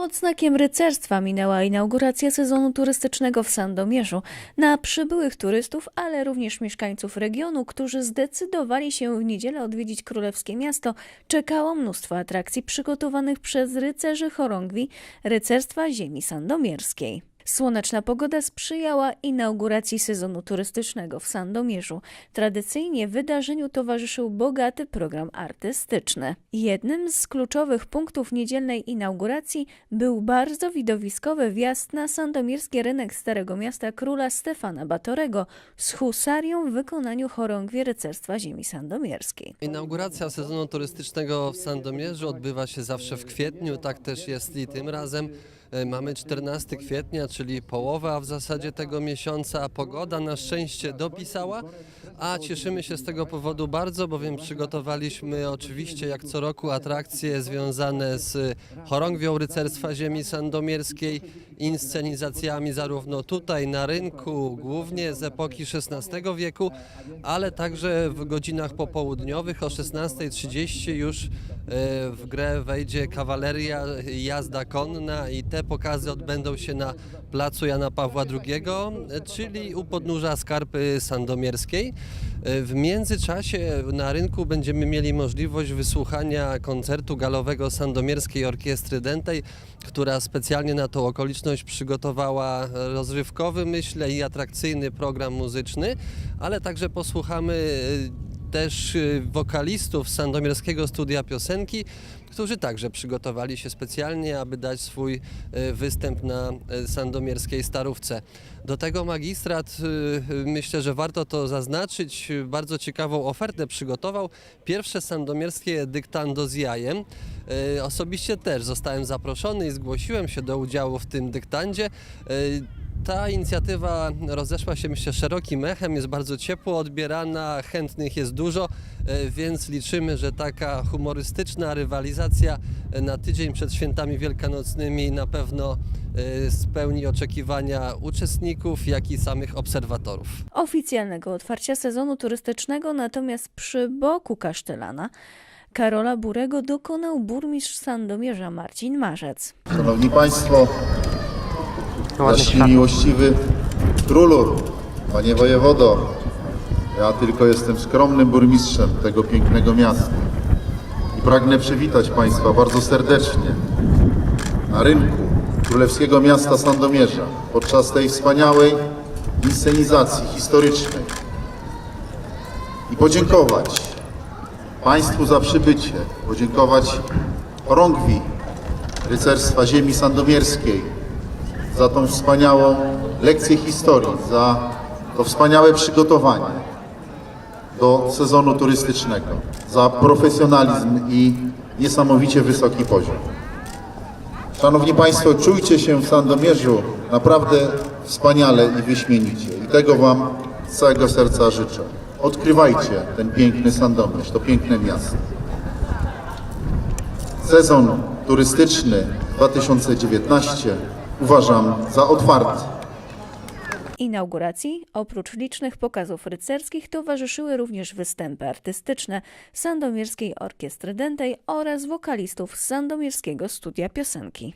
Pod znakiem rycerstwa minęła inauguracja sezonu turystycznego w Sandomierzu. Na przybyłych turystów, ale również mieszkańców regionu, którzy zdecydowali się w niedzielę odwiedzić Królewskie Miasto, czekało mnóstwo atrakcji przygotowanych przez rycerzy chorągwi rycerstwa ziemi sandomierskiej. Słoneczna pogoda sprzyjała inauguracji sezonu turystycznego w Sandomierzu. Tradycyjnie wydarzeniu towarzyszył bogaty program artystyczny. Jednym z kluczowych punktów niedzielnej inauguracji był bardzo widowiskowy wjazd na sandomierski rynek Starego Miasta króla Stefana Batorego z husarią w wykonaniu chorągwi rycerstwa ziemi sandomierskiej. Inauguracja sezonu turystycznego w Sandomierzu odbywa się zawsze w kwietniu, tak też jest i tym razem. E, Mamy 14 kwietnia, czyli połowa w zasadzie tego miesiąca. Pogoda na szczęście dopisała, a cieszymy się z tego powodu bardzo, bowiem przygotowaliśmy oczywiście jak co roku atrakcje związane z chorągwią rycerstwa ziemi sandomierskiej, inscenizacjami zarówno tutaj na rynku, głównie z epoki XVI wieku, ale także w godzinach popołudniowych o 16.30 już e, w grę wejdzie kawaleria, jazda konna i te pokazy odbędą się na placu Jana Pawła II, czyli u podnóża Skarpy Sandomierskiej. W międzyczasie na rynku będziemy mieli możliwość wysłuchania koncertu galowego Sandomierskiej Orkiestry Dętej, która specjalnie na tą okoliczność przygotowała rozrywkowy, myślę, i atrakcyjny program muzyczny, ale także posłuchamy też y, wokalistów Sandomierskiego Studia Piosenki, którzy także przygotowali się specjalnie, aby dać swój y, występ na y, sandomierskiej starówce. Do tego magistrat, myślę, że warto to zaznaczyć, bardzo ciekawą ofertę przygotował. Pierwsze sandomierskie dyktando z jajem. Osobiście też zostałem zaproszony i zgłosiłem się do udziału w tym dyktandzie. Ta inicjatywa rozeszła się myślę szerokim echem, jest bardzo ciepło odbierana, chętnych jest dużo, e, więc liczymy, że taka humorystyczna rywalizacja e, na tydzień przed świętami wielkanocnymi na pewno e, spełni oczekiwania uczestników, jak i samych obserwatorów. Oficjalnego otwarcia sezonu turystycznego natomiast przy boku kasztelana Karola Burego dokonał burmistrz Sandomierza Marcin Marzec. Szanowni Państwo, Jaśnie miłościwy królu, Panie Wojewodo, ja tylko jestem skromnym burmistrzem tego pięknego miasta i pragnę przywitać Państwa bardzo serdecznie na rynku Królewskiego Miasta Sandomierza podczas tej wspaniałej inscenizacji historycznej i podziękować Państwu za przybycie, podziękować chorągwi rycerstwa ziemi sandomierskiej, za tą wspaniałą lekcję historii, za to wspaniałe przygotowanie do sezonu turystycznego, za profesjonalizm i niesamowicie wysoki poziom. Szanowni Państwo, czujcie się w Sandomierzu naprawdę wspaniale i wyśmienicie i tego Wam z całego serca życzę. Odkrywajcie ten piękny Sandomierz, to piękne miasto. Sezon turystyczny 2019 uważam za otwarty. Inauguracji, oprócz licznych pokazów rycerskich, towarzyszyły również występy artystyczne Sandomierskiej Orkiestry Dętej oraz wokalistów Sandomierskiego Studia Piosenki.